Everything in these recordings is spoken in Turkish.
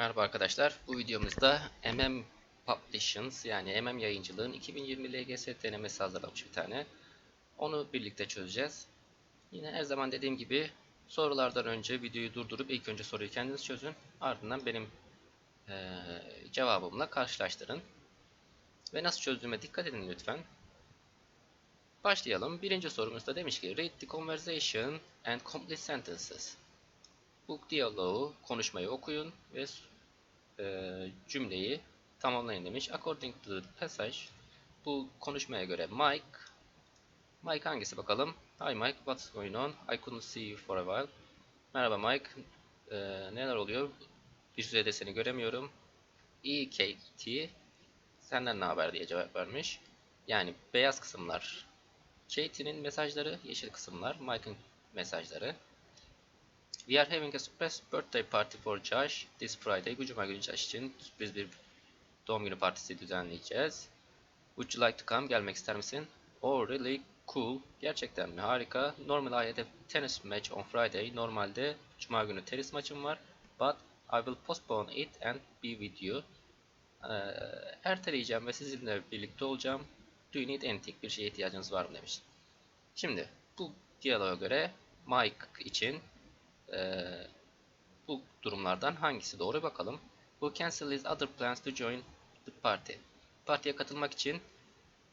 Merhaba arkadaşlar. Bu videomuzda MM Publications yani MM Yayıncılığın 2020 LGS denemesi hazırlamış bir tane. Onu birlikte çözeceğiz. Yine her zaman dediğim gibi sorulardan önce videoyu durdurup ilk önce soruyu kendiniz çözün. Ardından benim eee, cevabımla karşılaştırın. Ve nasıl çözdüğüme dikkat edin lütfen. Başlayalım. Birinci sorumuzda demiş ki Read the conversation and complete sentences. Bu diyaloğu, konuşmayı okuyun ve e, cümleyi tamamlayın demiş. According to the passage, bu konuşmaya göre Mike, Mike hangisi bakalım? Hi Mike, what's going on? I couldn't see you for a while. Merhaba Mike, e, neler oluyor? Bir süredir seni göremiyorum. İyi Katie, senden ne haber diye cevap vermiş. Yani beyaz kısımlar Katie'nin mesajları, yeşil kısımlar Mike'ın mesajları. We are having a surprise birthday party for Josh this Friday. Bu cuma günü Josh için sürpriz bir doğum günü partisi düzenleyeceğiz. Would you like to come? Gelmek ister misin? Oh really cool. Gerçekten mi? Harika. Normally I had a tennis match on Friday. Normalde cuma günü tenis maçım var. But I will postpone it and be with you. Ee, erteleyeceğim ve sizinle birlikte olacağım. Do you need anything? Bir şeye ihtiyacınız var mı demiş. Şimdi bu diyaloğa göre Mike için ee, bu durumlardan hangisi doğru bakalım. Who cancel his other plans to join the party. Partiye katılmak için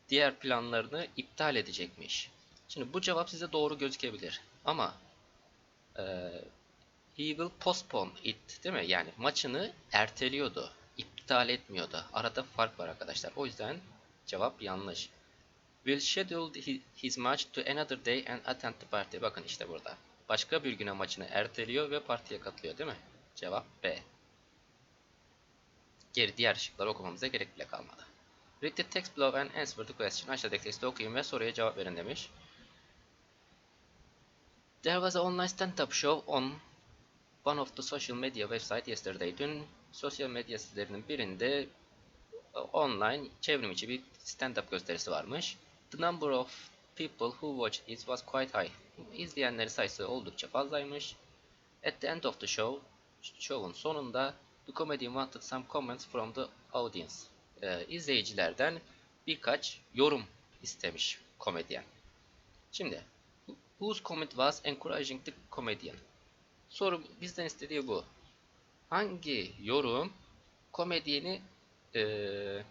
diğer planlarını iptal edecekmiş. Şimdi bu cevap size doğru gözükebilir. Ama e, he will postpone it değil mi? Yani maçını erteliyordu. iptal etmiyordu. Arada fark var arkadaşlar. O yüzden cevap yanlış. Will schedule hi- his match to another day and attend the party. Bakın işte burada. Başka bir güne maçını erteliyor ve partiye katılıyor değil mi? Cevap B. Geri diğer şıkları okumamıza gerek bile kalmadı. Read the text below and answer the question. Aşağıdaki teksti okuyun ve soruya cevap verin demiş. There was a online stand-up show on one of the social media website yesterday. Dün sosyal medya sitelerinin birinde online çevrim içi bir stand-up gösterisi varmış. The number of people who watched it was quite high. İzleyenleri sayısı oldukça fazlaymış. At the end of the show, show'un sonunda the comedian wanted some comments from the audience. Ee, izleyicilerden birkaç yorum istemiş komedyen. Şimdi, whose comment was encouraging the comedian? Soru bizden istediği bu. Hangi yorum komedyeni eee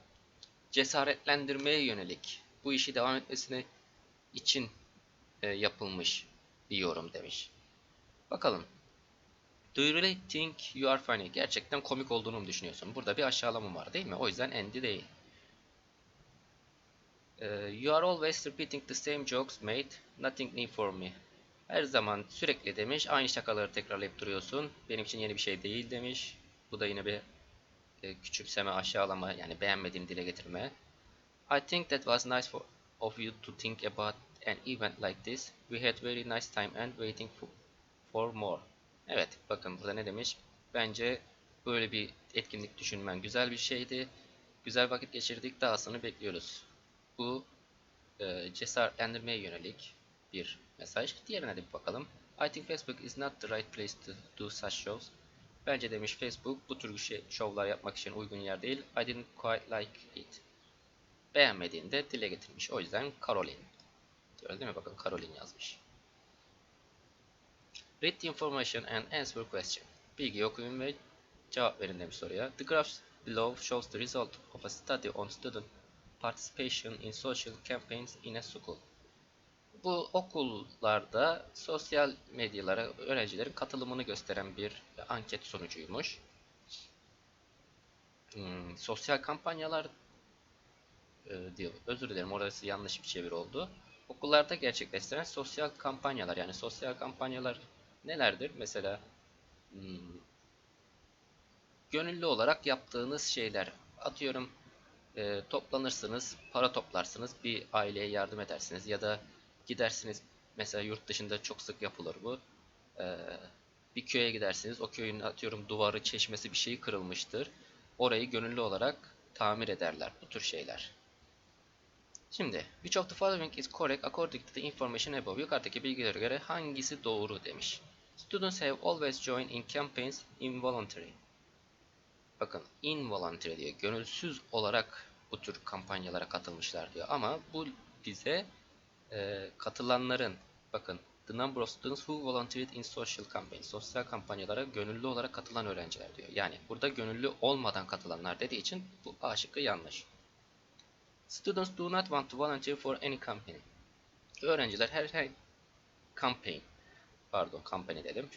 cesaretlendirmeye yönelik bu işi devam etmesine için e, yapılmış bir yorum demiş. Bakalım. Do you really think you are funny? Gerçekten komik olduğunu mu düşünüyorsun? Burada bir aşağılama var değil mi? O yüzden Andy değil. E, you are always repeating the same jokes mate. Nothing new for me. Her zaman sürekli demiş. Aynı şakaları tekrarlayıp duruyorsun. Benim için yeni bir şey değil demiş. Bu da yine bir e, küçümseme, aşağılama yani beğenmediğim dile getirme. I think that was nice for, of you to think about an event like this. We had very nice time and waiting for, more. Evet, bakın burada ne demiş? Bence böyle bir etkinlik düşünmen güzel bir şeydi. Güzel vakit geçirdik, dahasını bekliyoruz. Bu e, cesaretlendirmeye yönelik bir mesaj. Diğerine de bir bakalım. I think Facebook is not the right place to do such shows. Bence demiş Facebook bu tür şey, şovlar yapmak için uygun yer değil. I didn't quite like it. Beğenmediğini de dile getirmiş. O yüzden Caroline. Diyoruz değil mi? Bakın Caroline yazmış. Read the information and answer question. Bilgi okuyun ve cevap verin demiş soruya. The graphs below shows the result of a study on student participation in social campaigns in a school. Bu okullarda sosyal medyalara öğrencilerin katılımını gösteren bir anket sonucuymuş. Hmm, sosyal kampanyalar e, diyor. Özür dilerim orası yanlış bir çeviri oldu. Okullarda gerçekleştirilen sosyal kampanyalar yani sosyal kampanyalar nelerdir? Mesela hmm, gönüllü olarak yaptığınız şeyler atıyorum e, toplanırsınız, para toplarsınız, bir aileye yardım edersiniz ya da gidersiniz mesela yurt dışında çok sık yapılır bu. E, bir köye gidersiniz, o köyün atıyorum duvarı, çeşmesi bir şeyi kırılmıştır. Orayı gönüllü olarak tamir ederler. Bu tür şeyler. Şimdi, which of the following is correct according to the information above? Yukarıdaki bilgilere göre hangisi doğru demiş. Students have always joined in campaigns involuntary. bakın involuntary diyor. Gönülsüz olarak bu tür kampanyalara katılmışlar diyor. Ama bu bize e, katılanların bakın the number of students who volunteered in social campaigns sosyal kampanyalara gönüllü olarak katılan öğrenciler diyor. Yani burada gönüllü olmadan katılanlar dediği için bu A şıkkı yanlış. Students do not want to volunteer for any campaign. Öğrenciler her her campaign pardon kampanya dedim.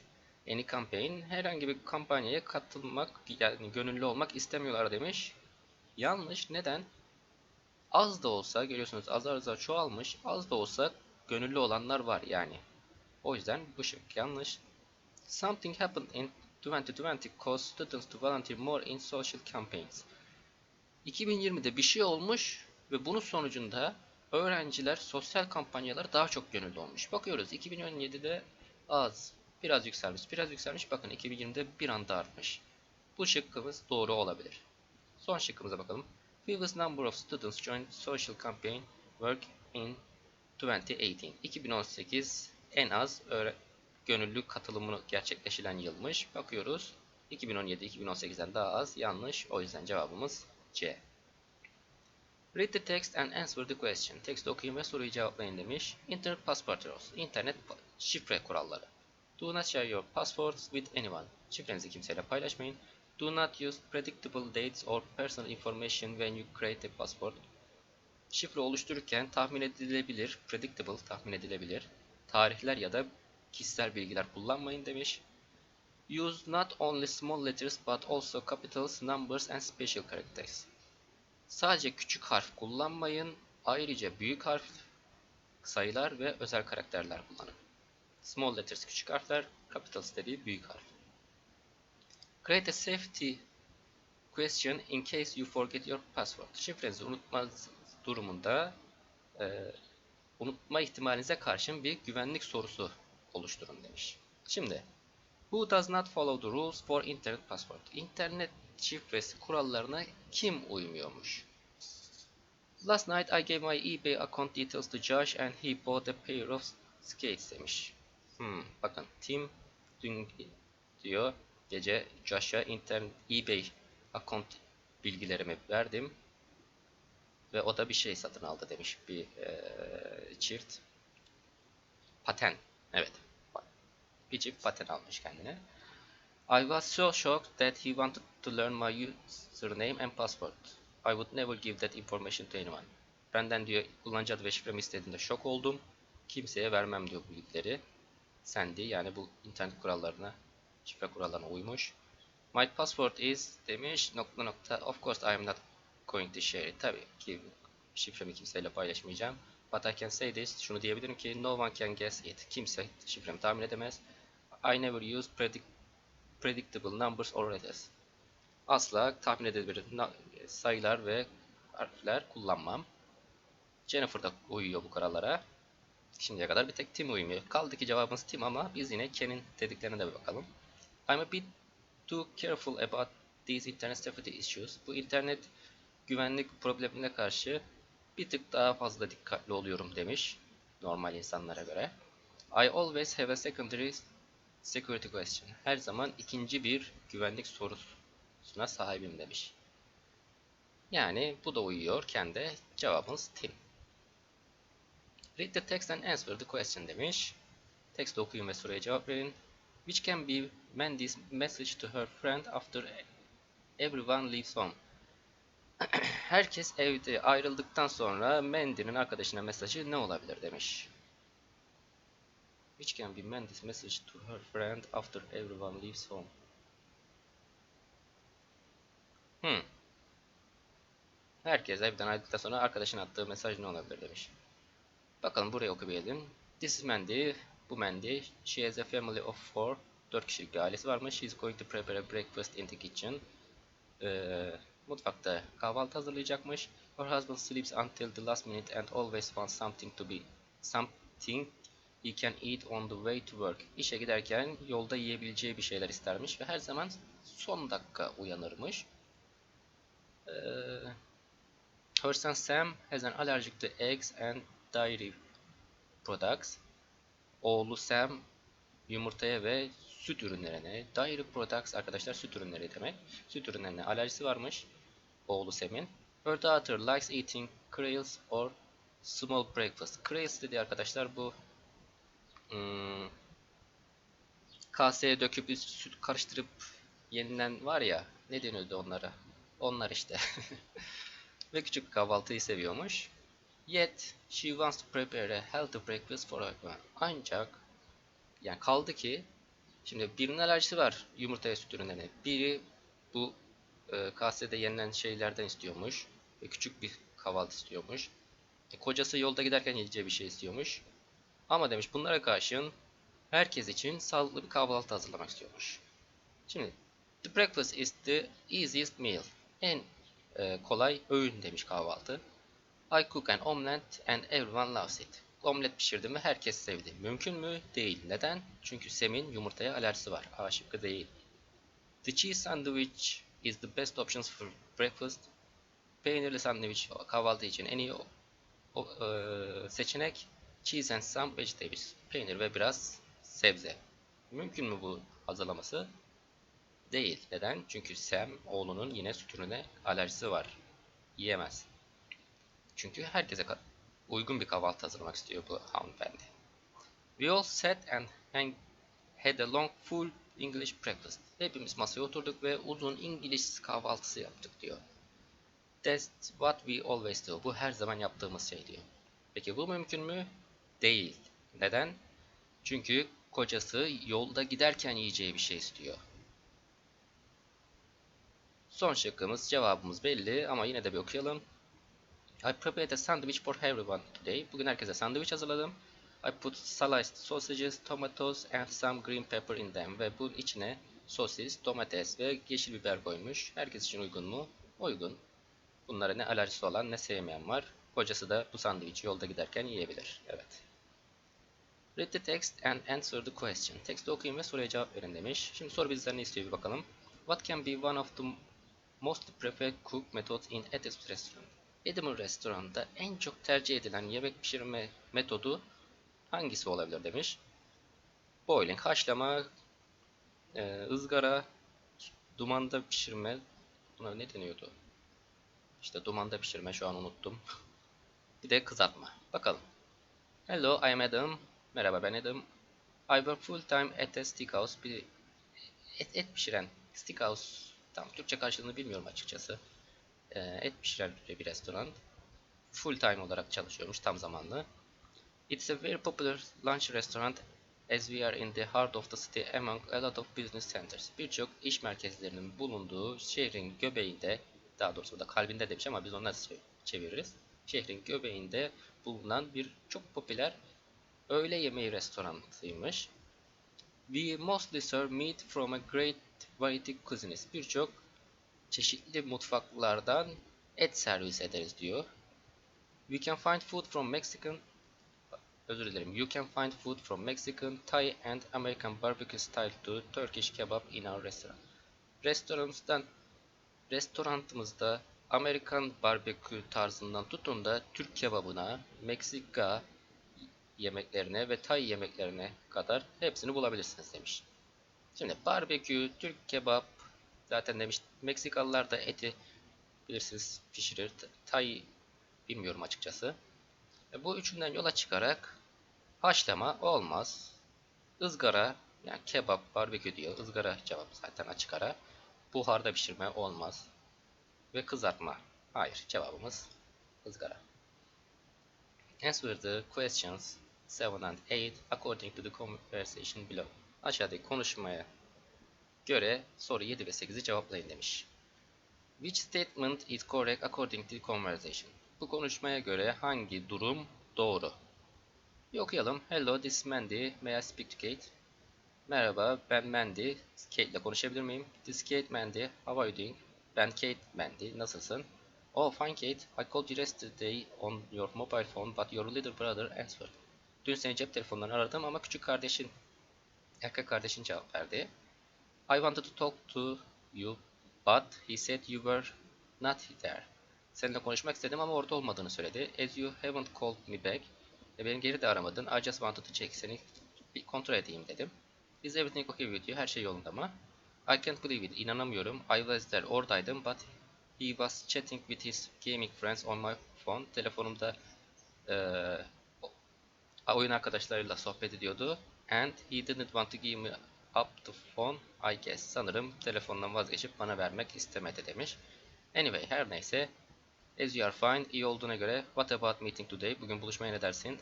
Any campaign herhangi bir kampanyaya katılmak yani gönüllü olmak istemiyorlar demiş. Yanlış. Neden? Az da olsa görüyorsunuz azar azar çoğalmış. Az da olsa gönüllü olanlar var yani. O yüzden bu şık yanlış. Something happened in 2020 caused students to volunteer more in social campaigns. 2020'de bir şey olmuş ve bunun sonucunda öğrenciler sosyal kampanyalara daha çok gönüllü olmuş. Bakıyoruz 2017'de az, biraz yükselmiş, biraz yükselmiş. Bakın 2020'de bir anda artmış. Bu şıkkımız doğru olabilir. Son şıkkımıza bakalım. Previous number of students joined social campaign work in 2018. 2018 en az gönüllü katılımını gerçekleşilen yılmış. Bakıyoruz. 2017-2018'den daha az. Yanlış. O yüzden cevabımız C. Read the text and answer the question. Tekst okuyun ve soruyu cevaplayın demiş. Internet passport rules. İnternet şifre kuralları. Do not share your passwords with anyone. Şifrenizi kimseyle paylaşmayın. Do not use predictable dates or personal information when you create a passport. Şifre oluştururken tahmin edilebilir, predictable tahmin edilebilir tarihler ya da kişisel bilgiler kullanmayın demiş. Use not only small letters but also capitals, numbers and special characters. Sadece küçük harf kullanmayın, ayrıca büyük harf, sayılar ve özel karakterler kullanın. Small letters küçük harfler, capitals dediği büyük harf. Create a safety question in case you forget your password. Şifrenizi unutmaz durumunda e, unutma ihtimalinize karşın bir güvenlik sorusu oluşturun demiş. Şimdi Who does not follow the rules for internet password? İnternet şifresi kurallarına kim uymuyormuş? Last night I gave my eBay account details to Josh and he bought a pair of skates demiş. Hmm, bakın Tim dün diyor gece Josh'a internet eBay account bilgilerimi verdim ve o da bir şey satın aldı demiş bir e, çift. Paten. Evet. Bir çift paten almış kendine. I was so shocked that he wanted to learn my username and password. I would never give that information to anyone. Benden diyor kullanıcı adı ve şifremi istediğinde şok oldum. Kimseye vermem diyor bu bilgileri. Sandy yani bu internet kurallarına, şifre kurallarına uymuş. My password is demiş nokta nokta. Of course I am not going to share it. Tabii ki şifremi kimseyle paylaşmayacağım. But I can say this. Şunu diyebilirim ki no one can guess it. Kimse şifremi tahmin edemez. I never use predict predictable numbers or letters. Asla tahmin edilebilir sayılar ve harfler kullanmam. Jennifer da uyuyor bu kurallara. Şimdiye kadar bir tek Tim uymuyor. Kaldı ki cevabımız Tim ama biz yine Ken'in dediklerine de bir bakalım. I'm a bit too careful about these internet safety issues. Bu internet güvenlik problemine karşı bir tık daha fazla dikkatli oluyorum demiş normal insanlara göre. I always have a secondary security question. Her zaman ikinci bir güvenlik sorusuna sahibim demiş. Yani bu da uyuyor kendi cevabımız Tim. Read the text and answer the question demiş. Tekst okuyun ve soruya cevap verin. Which can be Mandy's message to her friend after everyone leaves home. Herkes evde ayrıldıktan sonra Mandy'nin arkadaşına mesajı ne olabilir demiş. Which can be Mandy's message to her friend after everyone leaves home. Hmm. Herkes evden ayrıldıktan sonra arkadaşına attığı mesaj ne olabilir demiş. Bakalım buraya okuyalım. This is Mandy. Bu Mandy. She has a family of four. Dört kişilik bir ailesi varmış. She's going to prepare a breakfast in the kitchen. Ee, mutfakta kahvaltı hazırlayacakmış. Her husband sleeps until the last minute and always wants something to be something he can eat on the way to work. İşe giderken yolda yiyebileceği bir şeyler istermiş ve her zaman son dakika uyanırmış. Ee, her son Sam has an allergic to eggs and dairy products. Oğlu Sam yumurtaya ve süt ürünlerine, dairy products arkadaşlar süt ürünleri demek. Süt ürünlerine alerjisi varmış oğlu Sem'in. Her daughter likes eating quails or small breakfast. Quails dedi arkadaşlar bu hmm, kaseye döküp süt karıştırıp yenilen var ya ne deniyordu onlara? Onlar işte. Ve küçük kahvaltıyı seviyormuş. Yet she wants to prepare a healthy breakfast for her. Ancak yani kaldı ki şimdi birinin alerjisi var yumurtaya süt ürünlerine. Biri bu e, kasede yenilen şeylerden istiyormuş. Ve küçük bir kahvaltı istiyormuş. E, kocası yolda giderken yiyeceği bir şey istiyormuş. Ama demiş bunlara karşın herkes için sağlıklı bir kahvaltı hazırlamak istiyormuş. Şimdi the breakfast is the easiest meal. En e, kolay öğün demiş kahvaltı. I cook an omelette and everyone loves it. Omlet pişirdim ve herkes sevdi. Mümkün mü? Değil. Neden? Çünkü Sem'in yumurtaya alerjisi var. A şıkkı değil. The cheese sandwich is the best options for breakfast. Peynirli sandviç kahvaltı için en iyi o, o, e, seçenek. Cheese and some vegetables. Peynir ve biraz sebze. Mümkün mü bu hazırlaması? Değil. Neden? Çünkü Sam oğlunun yine süt ürüne alerjisi var. Yiyemez. Çünkü herkese uygun bir kahvaltı hazırlamak istiyor bu hanımefendi. We all sat and had a long full English breakfast. Hepimiz masaya oturduk ve uzun İngiliz kahvaltısı yaptık diyor. That's what we always do. Bu her zaman yaptığımız şey diyor. Peki bu mümkün mü? Değil. Neden? Çünkü kocası yolda giderken yiyeceği bir şey istiyor. Son şıkkımız cevabımız belli ama yine de bir okuyalım. I prepared a sandwich for everyone today. Bugün herkese sandviç hazırladım. I put sliced sausages, tomatoes and some green pepper in them. Ve bunun içine sosis, domates ve yeşil biber koymuş. Herkes için uygun mu? Uygun. Bunlara ne alerjisi olan ne sevmeyen var. Kocası da bu sandviçi yolda giderken yiyebilir. Evet. Read the text and answer the question. Teksti okuyun ve soruya cevap verin demiş. Şimdi soru bizden ne istiyor bir bakalım. What can be one of the most preferred cook methods in Edis restaurant? Edinburgh restoranda en çok tercih edilen yemek pişirme metodu hangisi olabilir demiş. Boiling, haşlama, e, ızgara, dumanda pişirme, buna ne deniyordu? İşte dumanda pişirme şu an unuttum. bir de kızartma. Bakalım. Hello, I'm Adam. Merhaba ben Adam. I work full time at a steakhouse. Bir et, et pişiren steakhouse. Tam Türkçe karşılığını bilmiyorum açıkçası. E, et pişiren bir restoran. Full time olarak çalışıyormuş tam zamanlı. It's a very popular lunch restaurant as we are in the heart of the city among a lot of business centers. Birçok iş merkezlerinin bulunduğu şehrin göbeğinde, daha doğrusu burada kalbinde demiş ama biz onu nasıl çeviririz? Şehrin göbeğinde bulunan bir çok popüler öğle yemeği restoranıymış. We mostly serve meat from a great variety cuisines. Birçok çeşitli mutfaklardan et servis ederiz diyor. We can find food from Mexican özür dilerim. You can find food from Mexican, Thai and American barbecue style to Turkish kebab in our restaurant. Restoranımızdan restoranımızda Amerikan barbekü tarzından tutun da Türk kebabına, Meksika yemeklerine ve Tay yemeklerine kadar hepsini bulabilirsiniz demiş. Şimdi barbekü, Türk kebap, zaten demiş Meksikalılar da eti bilirsiniz pişirir. Tay bilmiyorum açıkçası. E bu üçünden yola çıkarak haşlama olmaz. ızgara yani kebap, barbekü diyor. ızgara cevap zaten açık ara. Buharda pişirme olmaz. Ve kızartma. Hayır cevabımız ızgara. Answer the questions 7 and 8 according to the conversation below. Aşağıdaki konuşmaya göre soru 7 ve 8'i cevaplayın demiş. Which statement is correct according to the conversation? Bu konuşmaya göre hangi durum doğru? Bir okuyalım. Hello, this is Mandy. May I speak to Kate? Merhaba, ben Mandy. Kate ile konuşabilir miyim? This is Kate Mandy. How are you doing? Ben Kate Mandy. Nasılsın? Oh, fine Kate. I called you yesterday on your mobile phone, but your little brother answered. Dün seni cep telefonundan aradım ama küçük kardeşin, erkek kardeşin cevap verdi. I wanted to talk to you, but he said you were not there. Seninle konuşmak istedim ama orada olmadığını söyledi. As you haven't called me back. E beni geri de aramadın. I just wanted to check. Seni bir kontrol edeyim dedim. Is everything okay with you? Her şey yolunda mı? I can't believe it. İnanamıyorum. I was there. Oradaydım but he was chatting with his gaming friends on my phone. Telefonumda o- oyun arkadaşlarıyla sohbet ediyordu. And he didn't want to give me up the phone. I guess. Sanırım telefondan vazgeçip bana vermek istemedi demiş. Anyway, her neyse. As you are fine, iyi olduğuna göre what about meeting today? Bugün buluşmaya ne dersin?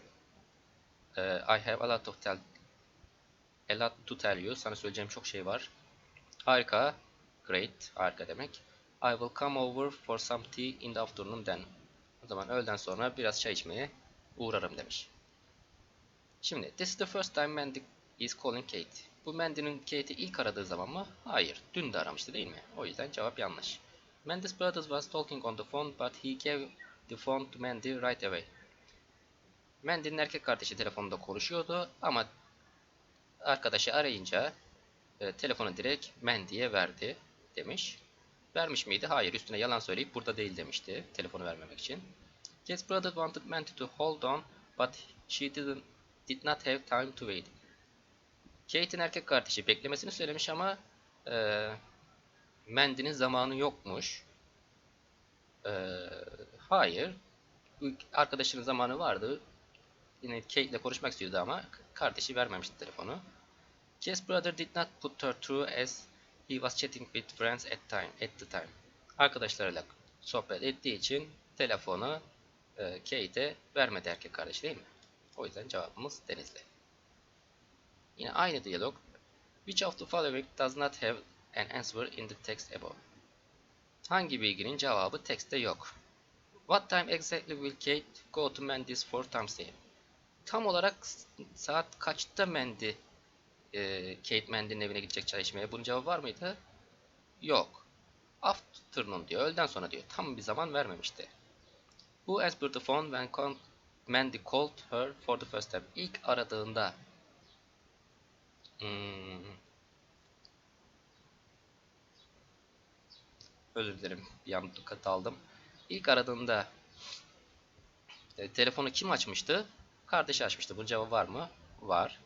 Ee, I have a lot of tell a lot to tell you. Sana söyleyeceğim çok şey var. Harika. Great. Harika demek. I will come over for some tea in the afternoon then. O zaman öğleden sonra biraz çay içmeye uğrarım demiş. Şimdi, this is the first time Mandy is calling Kate. Bu Mandy'nin Kate'i ilk aradığı zaman mı? Hayır. Dün de aramıştı değil mi? O yüzden cevap yanlış. Mandy's brothers was talking on the phone but he gave the phone to Mandy right away. Mandy'nin erkek kardeşi telefonda konuşuyordu ama arkadaşı arayınca e, telefonu direkt Mandy'ye verdi demiş. Vermiş miydi? Hayır. Üstüne yalan söyleyip burada değil demişti telefonu vermemek için. Kate's brother wanted Mandy to hold on but she didn't did not have time to wait. Kate'in erkek kardeşi beklemesini söylemiş ama e, Mandy'nin zamanı yokmuş. E, hayır. Arkadaşının zamanı vardı. Yine Kate ile konuşmak istiyordu ama kardeşi vermemişti telefonu. Kate's brother did not put her through as he was chatting with friends at time at the time. Arkadaşlarıyla sohbet ettiği için telefonu e, Kate'e vermedi erkek kardeşi değil mi? O yüzden cevabımız Denizli. Yine aynı diyalog. Which of the following does not have an answer in the text above? Hangi bilginin cevabı tekste yok? What time exactly will Kate go to Mandy's for Thursday? Tam olarak saat kaçta Mandy e, Kate Mandy'nin evine gidecek çay içmeye? Bunun cevabı var mıydı? Yok. Afternoon diyor. Öğleden sonra diyor. Tam bir zaman vermemişti. Who answered the phone when Mandy called her for the first time? İlk aradığında Hmm. Özür dilerim. Bir an dikkat aldım. İlk aradığında e, telefonu kim açmıştı? Kardeşi açmıştı. Bunun cevabı var mı? Var.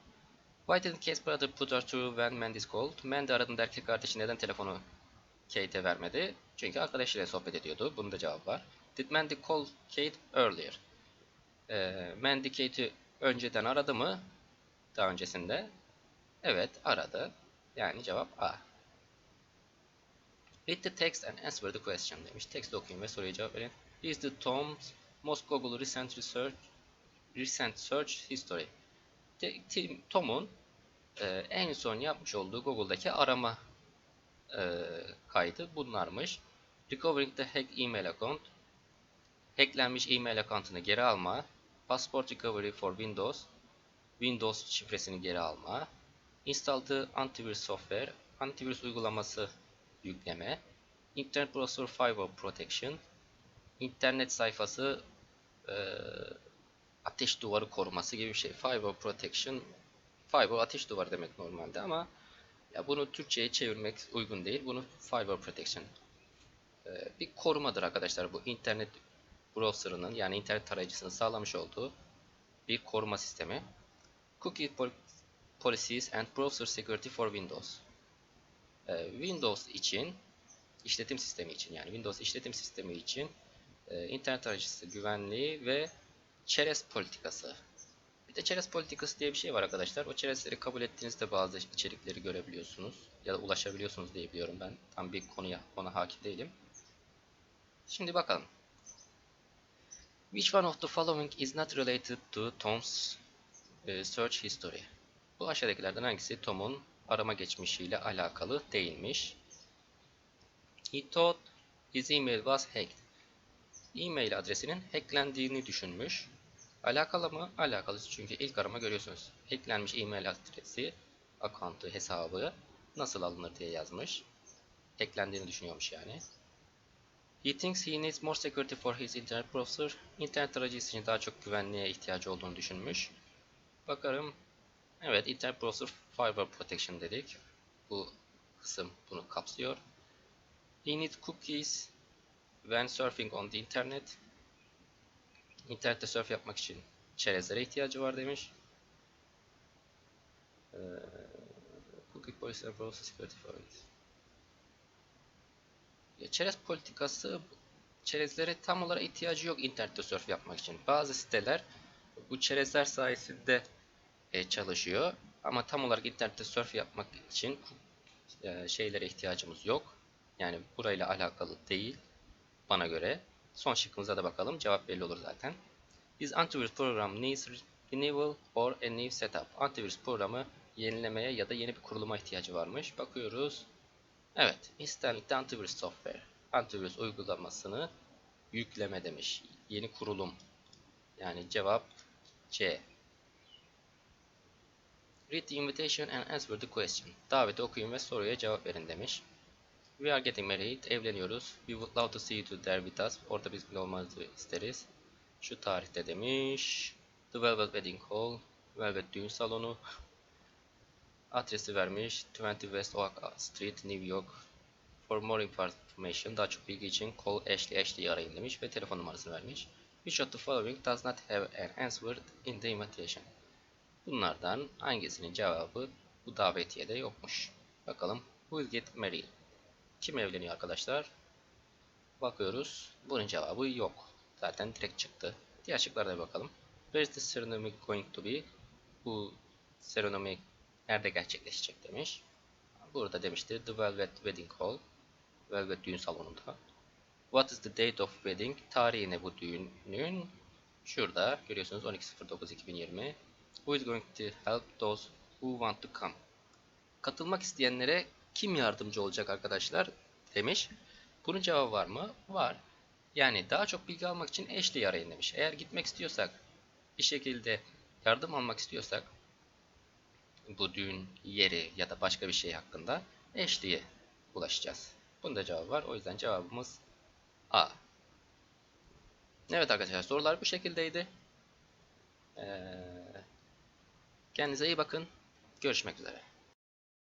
Why didn't Kate's brother put her through when Mandy's called? Mandy aradığında erkek kardeşi neden telefonu Kate'e vermedi? Çünkü arkadaşıyla sohbet ediyordu. Bunun da cevabı var. Did Mandy call Kate earlier? E, Mandy Kate'i önceden aradı mı? Daha öncesinde. Evet aradı. Yani cevap A. Read the text and answer the question demiş. Text okuyun ve soruya cevap verin. Is the Tom's most Google recent research recent search history. Tom'un e, en son yapmış olduğu Google'daki arama e, kaydı bunlarmış. Recovering the hacked email account. Hacklenmiş e-mail account'unu geri alma. Passport recovery for Windows. Windows şifresini geri alma. Install the antivirus software. Antivirüs uygulaması yükleme. Internet browser firewall protection. İnternet sayfası e, ateş duvarı koruması gibi bir şey. Firewall protection. Firewall ateş duvarı demek normalde ama ya bunu Türkçe'ye çevirmek uygun değil. Bunu firewall protection. E, bir korumadır arkadaşlar bu internet browser'ının yani internet tarayıcısının sağlamış olduğu bir koruma sistemi. Cookie pol- Policies and Browser Security for Windows. Ee, Windows için, işletim sistemi için yani Windows işletim sistemi için e, internet tarayıcısı güvenliği ve çerez politikası. Bir de çerez politikası diye bir şey var arkadaşlar. O çerezleri kabul ettiğinizde bazı içerikleri görebiliyorsunuz ya da ulaşabiliyorsunuz diye biliyorum ben. Tam bir konuya ona hakim değilim. Şimdi bakalım. Which one of the following is not related to Tom's e, search history? Bu aşağıdakilerden hangisi Tom'un arama geçmişiyle alakalı değilmiş? He thought his email was hacked. E-mail adresinin hacklendiğini düşünmüş. Alakalı mı? Alakalı çünkü ilk arama görüyorsunuz. Hacklenmiş e-mail adresi, account'u, hesabı nasıl alınır diye yazmış. Hacklendiğini düşünüyormuş yani. He thinks he needs more security for his internet browser. İnternet tarayıcısı için daha çok güvenliğe ihtiyacı olduğunu düşünmüş. Bakarım Evet, Internet Browser Firewall Protection dedik. Bu kısım bunu kapsıyor. You need cookies when surfing on the internet. İnternette surf yapmak için çerezlere ihtiyacı var demiş. Ee, policy and process security. Ya, Çerez politikası çerezlere tam olarak ihtiyacı yok internette surf yapmak için. Bazı siteler bu çerezler sayesinde e, çalışıyor ama tam olarak internette surf yapmak için e, şeylere ihtiyacımız yok. Yani burayla alakalı değil bana göre. Son şıkkımıza da bakalım. Cevap belli olur zaten. Is antivirus program needs renewal or a new setup? Antivirüs programı yenilemeye ya da yeni bir kuruluma ihtiyacı varmış. Bakıyoruz. Evet, install the antivirus software. Antivirüs uygulamasını yükleme demiş. Yeni kurulum. Yani cevap C. Read the invitation and answer the question. Daveti okuyun ve soruya cevap verin demiş. We are getting married. Evleniyoruz. We would love to see you there with us. Orada bizimle olmanızı isteriz. Şu tarihte demiş. The Velvet Wedding Hall. Velvet Düğün Salonu. Adresi vermiş. 20 West Oak Street, New York. For more information, daha çok bilgi için call Ashley Ashley'i arayın demiş ve telefon numarasını vermiş. Which of the following does not have an answer in the invitation? Bunlardan hangisinin cevabı bu davetiyede yokmuş? Bakalım. Who will get married? Kim evleniyor arkadaşlar? Bakıyoruz. Bunun cevabı yok. Zaten direkt çıktı. Diğer şıklara da bakalım. Where is the ceremony going to be? Bu seremoni nerede gerçekleşecek demiş. Burada demişti The Velvet Wedding Hall. Velvet düğün salonunda. What is the date of wedding? Tarihi ne bu düğünün? Şurada görüyorsunuz 12.09.2020. Who is going to help those who want to come? Katılmak isteyenlere kim yardımcı olacak arkadaşlar demiş. Bunun cevabı var mı? Var. Yani daha çok bilgi almak için Ashley'i arayın demiş. Eğer gitmek istiyorsak bir şekilde yardım almak istiyorsak bu düğün yeri ya da başka bir şey hakkında Ashley'e ulaşacağız. Bunun da cevabı var. O yüzden cevabımız A. Evet arkadaşlar sorular bu şekildeydi. Ee, kendinize iyi bakın. Görüşmek üzere.